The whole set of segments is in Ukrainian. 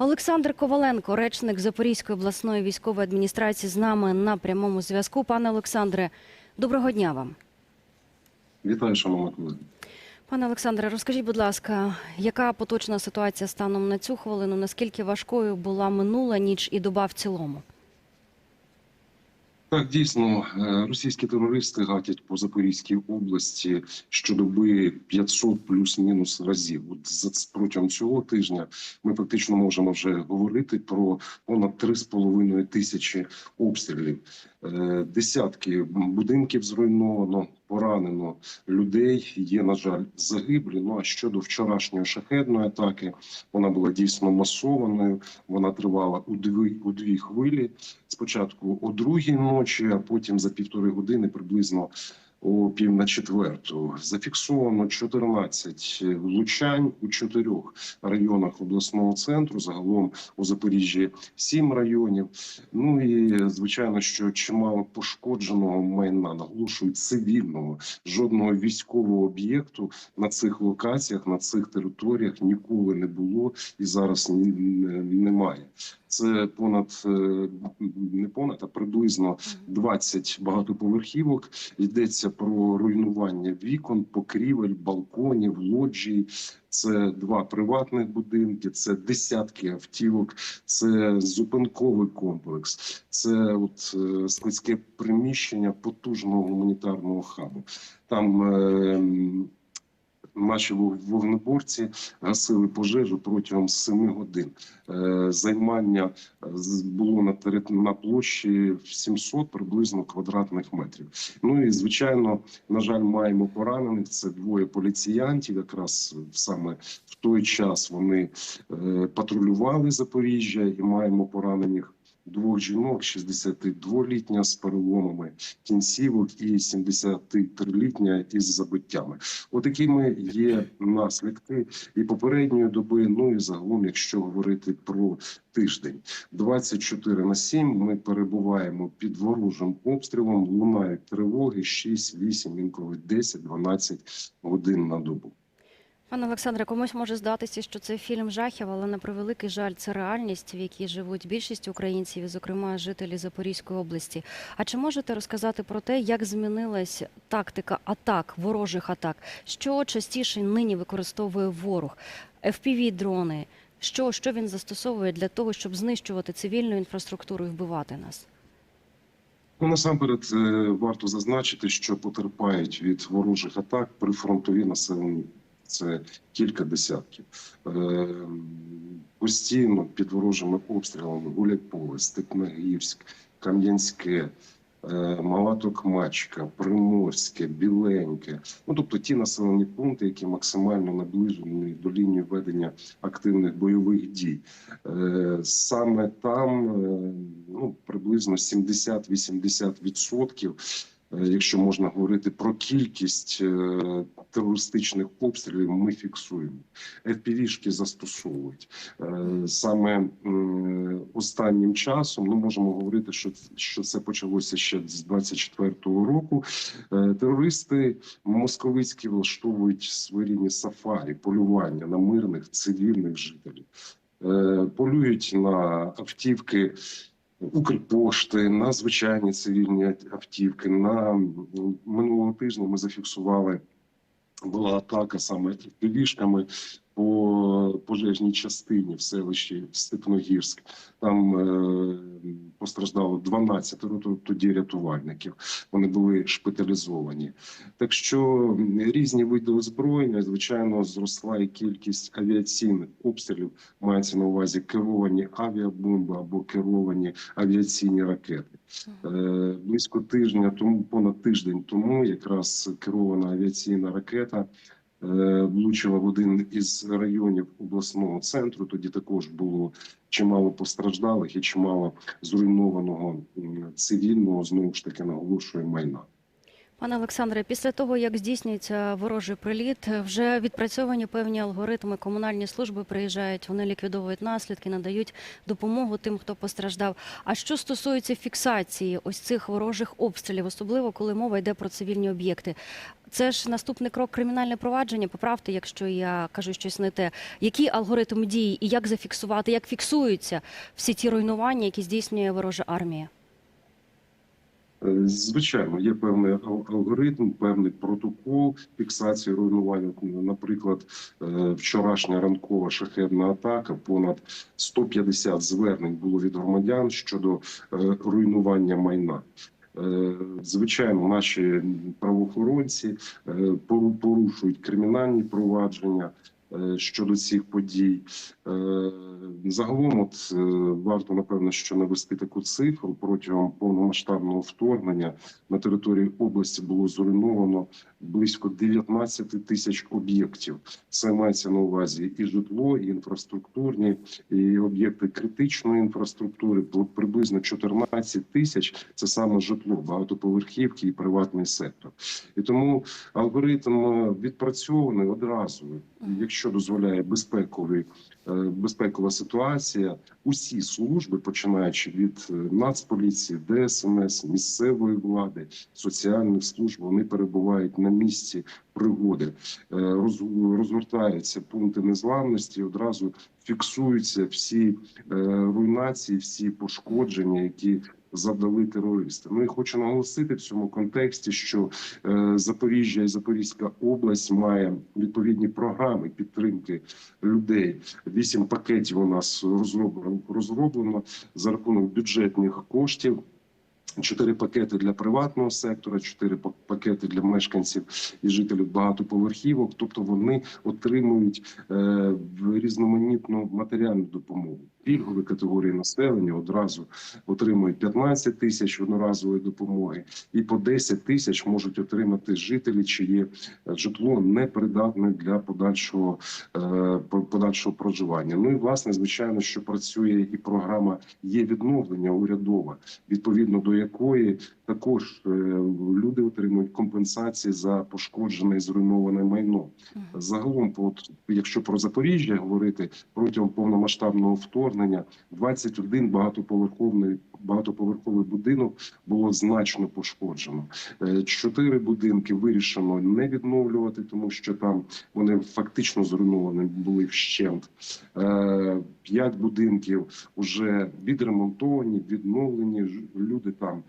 Олександр Коваленко, речник Запорізької обласної військової адміністрації, з нами на прямому зв'язку. Пане Олександре, доброго дня вам. Вітаю, шановні колеги. Пане Олександре, розкажіть, будь ласка, яка поточна ситуація станом на цю хвилину? Наскільки важкою була минула ніч і доба в цілому? Так, дійсно, е, російські терористи гатять по Запорізькій області щодоби 500 плюс-мінус разів. От протягом цього тижня ми практично можемо вже говорити про понад 3,5 тисячі обстрілів. Е, Десятки будинків зруйновано, поранено людей. Є, на жаль, загиблі. Ну а щодо вчорашньої шахедної атаки, вона була дійсно масованою. Вона тривала у дві у дві хвилі. Спочатку о другій ночі, а потім за півтори години приблизно о пів на четверту. Зафіксовано 14 влучань у чотирьох районах обласного центру. Загалом у Запоріжжі сім районів. Ну і звичайно, що чимало пошкодженого майна наголошую цивільного жодного військового об'єкту на цих локаціях, на цих територіях ніколи не було і зараз немає. Це понад е, не понад, а приблизно 20 багатоповерхівок. Йдеться про руйнування вікон, покрівель, балконів, лоджій. Це два приватних будинки, це десятки автівок, це зупинковий комплекс, це от е, складське приміщення потужного гуманітарного хабу. Там е, наші вог- вогнеборці гасили пожежу протягом 7 годин. Е, Займання е, було на на площі в 700 приблизно квадратних метрів. Ну і звичайно, на жаль, маємо поранених. Це двоє поліціянтів. Якраз саме в той час вони е, патрулювали Запоріжжя, і маємо поранених. Двох жінок, 62-літня з переломами кінцівок і 73-літня із забиттями. Отакими є наслідки і попередньої доби. Ну і загалом, якщо говорити про тиждень, 24 на 7 ми перебуваємо під ворожим обстрілом. Лунають тривоги 6, 8, інколи 10, 12 годин на добу. Пане Олександре, комусь може здатися, що це фільм жахів, але на превеликий жаль, це реальність, в якій живуть більшість українців, зокрема, жителі Запорізької області. А чи можете розказати про те, як змінилась тактика атак, ворожих атак? Що частіше нині використовує ворог? fpv дрони Що, що він застосовує для того, щоб знищувати цивільну інфраструктуру і вбивати нас? Ну, насамперед е, варто зазначити, що потерпають від ворожих атак прифронтові населені. Це кілька десятків. Е, Постійно під ворожими обстрілами Гуляйполе, Степногірськ, Кам'янське, е, Мала Токмачка, Приморське, Біленьке. Ну тобто ті населені пункти, які максимально наближені до лінії ведення активних бойових дій. Е, Саме там ну, приблизно 70-80%, е, якщо можна говорити про кількість терористичних обстрілів, ми фіксуємо. FPV-шки застосовують. Е, Саме останнім часом ми можемо говорити, що, це почалося ще з 24-го року. Е, Терористи московицькі влаштовують своєрідні сафарі, полювання на мирних цивільних жителів. Е, Полюють на автівки Укрпошти, на звичайні цивільні автівки. На минулого тижня ми зафіксували була атака саме півішками по пожежній частині в селищі Степногірськ. Там е, постраждало 12 ру- тоді рятувальників. Вони були шпиталізовані. Так що різні види озброєння, звичайно, зросла і кількість авіаційних обстрілів. Мається на увазі керовані авіабомби або керовані авіаційні ракети. Е, Близько тижня тому, понад тиждень тому, якраз керована авіаційна ракета е, влучила в один із районів обласного центру. Тоді також було чимало постраждалих і чимало зруйнованого цивільного знову ж таки наголошує майна. Пане Олександре, після того, як здійснюється ворожий приліт, вже відпрацьовані певні алгоритми. Комунальні служби приїжджають, вони ліквідовують наслідки, надають допомогу тим, хто постраждав. А що стосується фіксації ось цих ворожих обстрілів, особливо коли мова йде про цивільні об'єкти, це ж наступний крок кримінальне провадження. Поправте, якщо я кажу щось не те. Які алгоритм дії і як зафіксувати, як фіксуються всі ті руйнування, які здійснює ворожа армія? Е, Звичайно, є певний алгоритм, певний протокол фіксації руйнування. Наприклад, е, вчорашня ранкова шахедна атака. Понад 150 звернень було від громадян щодо е, руйнування майна. Звичайно, наші правоохоронці порушують кримінальні провадження щодо цих подій. Е, Загалом, от е, варто напевно, що навести таку цифру протягом повномасштабного вторгнення на території області було зруйновано близько 19 тисяч об'єктів. Це мається на увазі і житло, і інфраструктурні, і об'єкти критичної інфраструктури. Приблизно 14 тисяч це саме житло, багатоповерхівки і приватний сектор. І тому алгоритм е, відпрацьований одразу, якщо дозволяє безпековий е, безпекова ситуація. Усі служби, починаючи від е, Нацполіції, ДСНС, місцевої влади, соціальних служб, вони перебувають на місці пригоди, Е, роз- розгортаються пункти незламності. Одразу фіксуються всі руйнації, всі пошкодження, які завдали терористи. Ну і хочу наголосити в цьому контексті, що е, Запоріжжя і Запорізька область має відповідні програми підтримки людей. Вісім пакетів у нас розроблено розроблено за рахунок бюджетних коштів. Чотири пакети для приватного сектора, чотири пак- пакети для мешканців і жителів багатоповерхівок. Тобто вони отримують е, різноманітну матеріальну допомогу. Пільгові категорії населення одразу отримують 15 тисяч одноразової допомоги, і по 10 тисяч можуть отримати жителі, чиє е, житло непридатне для подальшого е, подальшого проживання. Ну і власне, звичайно, що працює і програма є відновлення урядова, відповідно до якої також е, люди отримують компенсації за пошкоджене і зруйноване майно. Загалом, от, якщо про Запоріжжя говорити протягом повномасштабного вторгнення, 21 багатоповерховий багатоповерховий будинок було значно пошкоджено. Е, Чотири будинки вирішено не відновлювати, тому що там вони фактично зруйновані були вщент. Е, П'ять будинків вже відремонтовані, відновлені. Люди там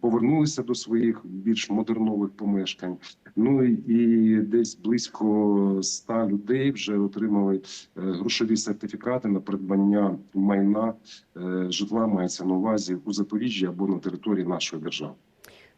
повернулися до своїх більш модернових помешкань. Ну і- і десь близько 100 людей вже отримали е, грошові сертифікати на придбання майна е, житла мається на увазі у Запоріжжі або на території нашої держави.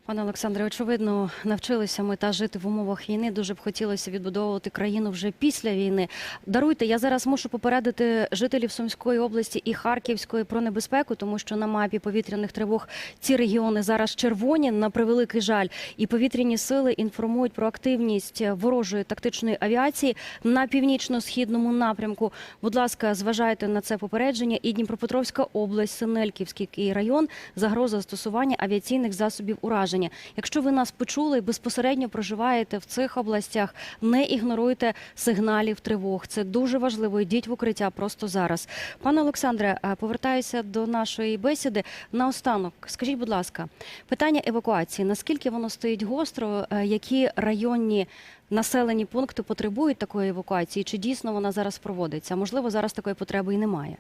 Пане Олександре, очевидно, навчилися ми та жити в умовах війни. Дуже б хотілося відбудовувати країну вже після війни. Даруйте, я зараз мушу попередити жителів Сумської області і Харківської про небезпеку, тому що на мапі повітряних тривог ці регіони зараз червоні на превеликий жаль. І повітряні сили інформують про активність ворожої тактичної авіації на північно-східному напрямку. Будь ласка, зважайте на це попередження. І Дніпропетровська область, Синельківський район, загроза застосування авіаційних засобів ураження. Якщо ви нас почули безпосередньо проживаєте в цих областях, не ігноруйте сигналів тривог. Це дуже важливо. Йдіть в укриття просто зараз. Пане Олександре, е, повертаюся до нашої бесіди. Наостанок, скажіть, будь ласка, питання евакуації. Наскільки воно стоїть гостро? Е, Які районні населені пункти потребують такої евакуації? Чи дійсно вона зараз проводиться? Можливо, зараз такої потреби і немає.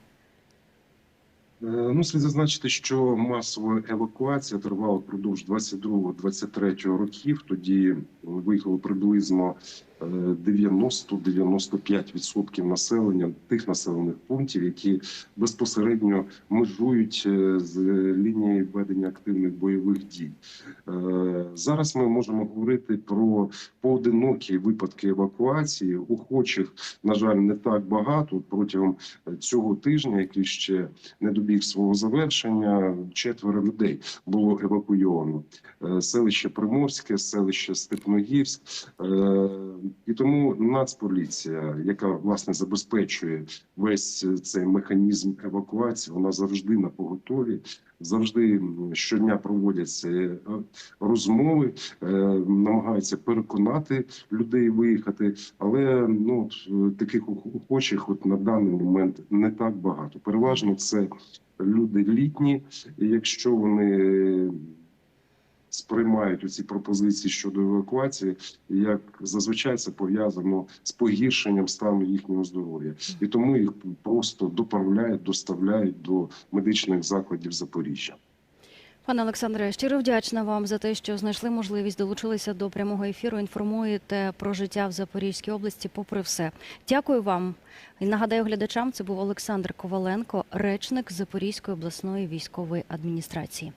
Е, Ну, зазначити, що масова евакуація тривала впродовж 22-23 років. Тоді виїхало приблизно 90-95% населення тих населених пунктів, які безпосередньо межують е, з лінією ведення активних бойових дій. Е, Зараз ми можемо говорити про поодинокі випадки евакуації. Охочих, на жаль, не так багато протягом цього тижня, який ще не добіг свого завершення. Четверо людей було евакуйовано. Е, Селище Приморське, селище Степногірськ. Е, І тому Нацполіція, яка власне забезпечує весь цей механізм евакуації, вона завжди на поготові, завжди щодня проводяться е, розмови, е, намагаються переконати людей виїхати. Але ну е, таких охочих от на даний момент не так багато. Переважно це люди літні, якщо вони сприймають ці пропозиції щодо евакуації, як зазвичай це пов'язано з погіршенням стану їхнього здоров'я, і тому їх просто доправляють, доставляють до медичних закладів Запоріжжя. Пане Олександре, щиро вдячна вам за те, що знайшли можливість долучилися до прямого ефіру. Інформуєте про життя в Запорізькій області. Попри все, дякую вам. І нагадаю глядачам, це був Олександр Коваленко, речник Запорізької обласної військової адміністрації.